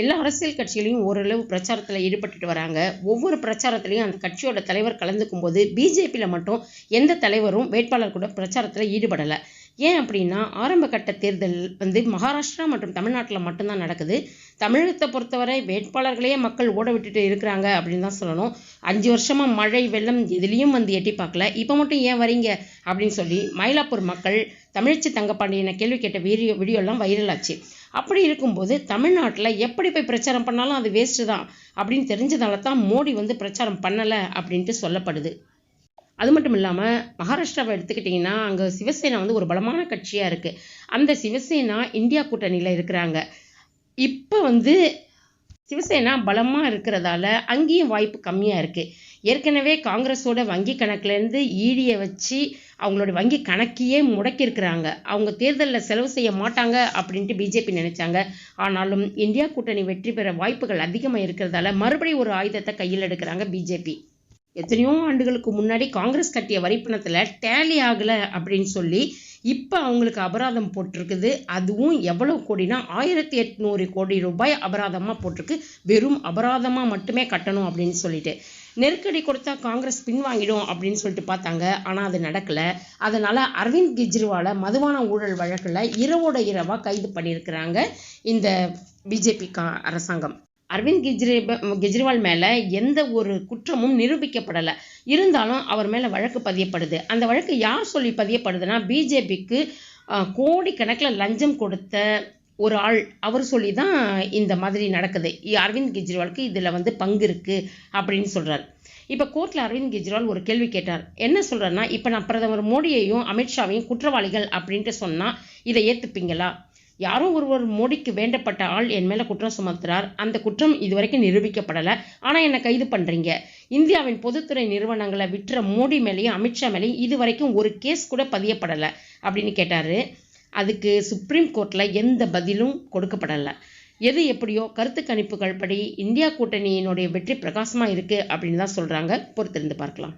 எல்லா அரசியல் கட்சிகளையும் ஓரளவு பிரச்சாரத்தில் ஈடுபட்டுட்டு வராங்க. ஒவ்வொரு பிரச்சாரத்திலையும் அந்த கட்சியோட தலைவர் கலந்துக்கும் போது பிஜேபியில் மட்டும் எந்த தலைவரும் வேட்பாளர் கூட பிரச்சாரத்தில் ஈடுபடலை. ஏன் அப்படின்னா ஆரம்ப கட்ட தேர்தல் வந்து மகாராஷ்டிரா மற்றும் தமிழ்நாட்டில் மட்டும்தான் நடக்குது. தமிழகத்தை பொறுத்தவரை வேட்பாளர்களையே மக்கள் ஓட விட்டுட்டு இருக்கிறாங்க அப்படின்னு தான் சொல்லணும். அஞ்சு வருஷமாக மழை வெள்ளம் எதுலேயும் வந்து எட்டி பார்க்கல. இப்போ மட்டும் ஏன் வரீங்க? அப்படின்னு சொல்லி மயிலாப்பூர் மக்கள் தமிழ்ச்சி தங்கப்பாண்டியனை கேள்வி கேட்ட வீடியோ வீடியோலாம் வைரல் ஆச்சு. அப்படி இருக்கும்போது தமிழ்நாட்டில் எப்படி போய் பிரச்சாரம் பண்ணாலும் அது வேஸ்ட்டு தான் அப்படின்னு தெரிஞ்சதால தான் மோடி வந்து பிரச்சாரம் பண்ணலை அப்படின்ட்டு சொல்லப்படுது. அது மட்டும் இல்லாமல் மகாராஷ்டிராவை எடுத்துக்கிட்டிங்கன்னா அங்கே சிவசேனா வந்து ஒரு பலமான கட்சியாக இருக்குது அந்த சிவசேனா இந்தியா கூட்டணியில் இருக்கிறாங்க. இப்போ வந்து சிவசேனா பலமாக இருக்கிறதால அங்கேயும் வாய்ப்பு கம்மியாக இருக்குது ஏற்கனவே காங்கிரஸோட வங்கி கணக்குலேருந்து ஈடியை வச்சு அவங்களோட வங்கி கணக்கையே முடக்கியிருக்கிறாங்க. அவங்க தேர்தலில் செலவு செய்ய மாட்டாங்க அப்படின்ட்டு பிஜேபி நினைச்சாங்க. ஆனாலும் இந்தியா கூட்டணி வெற்றி பெற வாய்ப்புகள் அதிகமாக இருக்கிறதால மறுபடியும் ஒரு ஆயுதத்தை கையில் எடுக்கிறாங்க பிஜேபி. எத்தனையோ ஆண்டுகளுக்கு முன்னாடி காங்கிரஸ் கட்டிய வரிப்பணத்தில் டேலி ஆகலை அப்படின்னு சொல்லி இப்போ அவங்களுக்கு அபராதம் போட்டிருக்குது. அதுவும் எவ்வளோ கோடினா ஆயிரத்தி எட்நூறு கோடி ரூபாய் அபராதமாக போட்டிருக்கு. வெறும் அபராதமாக மட்டுமே கட்டணும் அப்படின்னு சொல்லிட்டு. நெருக்கடி கொடுத்தா காங்கிரஸ் பின்வாங்கிடும் அப்படின்னு சொல்லிட்டு பார்த்தாங்க. ஆனால் அது நடக்கலை. அதனால் அரவிந்த் கெஜ்ரிவாலை மதுபான ஊழல் வழக்கில் இரவோட இரவாக கைது பண்ணியிருக்கிறாங்க இந்த பிஜேபி கா அரசாங்கம். அரவிந்த் கெஜ்ரி கெஜ்ரிவால் மேலே எந்த ஒரு குற்றமும் நிரூபிக்கப்படலை. இருந்தாலும் அவர் மேலே வழக்கு பதியப்படுது. அந்த வழக்கு யார் சொல்லி பதியப்படுதுன்னா பிஜேபிக்கு கோடிக்கணக்கில் லஞ்சம் கொடுத்த ஒரு ஆள். அவர் சொல்லி தான் இந்த மாதிரி நடக்குது. அரவிந்த் கெஜ்ரிவாலுக்கு இதில் வந்து பங்கு இருக்குது அப்படின்னு சொல்கிறார் இப்போ கோர்ட்டில் அரவிந்த் கெஜ்ரிவால் ஒரு கேள்வி கேட்டார். என்ன சொல்கிறேன்னா இப்போ நான் பிரதமர் மோடியையும் அமித்ஷாவையும் குற்றவாளிகள் அப்படின்ட்டு சொன்னால் இதை ஏற்றுப்பீங்களா யாரோ ஒருவர் மோடிக்கு வேண்டப்பட்ட ஆள் என் மேலே குற்றம் சுமத்துறார். அந்த குற்றம் இதுவரைக்கும் நிரூபிக்கப்படலை. ஆனால் என்னை கைது பண்ணுறீங்க இந்தியாவின் பொதுத்துறை நிறுவனங்களை விற்ற மோடி மேலேயும் அமித்ஷா மேலேயும் இது வரைக்கும் ஒரு கேஸ் கூட பதியப்படலை அப்படின்னு கேட்டார். அதுக்கு சுப்ரீம் கோர்ட்டில் எந்த பதிலும் கொடுக்கப்படலை. எது எப்படியோ கருத்து கணிப்புகள் படி இந்தியா கூட்டணியினுடைய வெற்றி பிரகாசமாக இருக்குது அப்படின்னு தான் சொல்கிறாங்க பொறுத்திருந்து பார்க்கலாம்.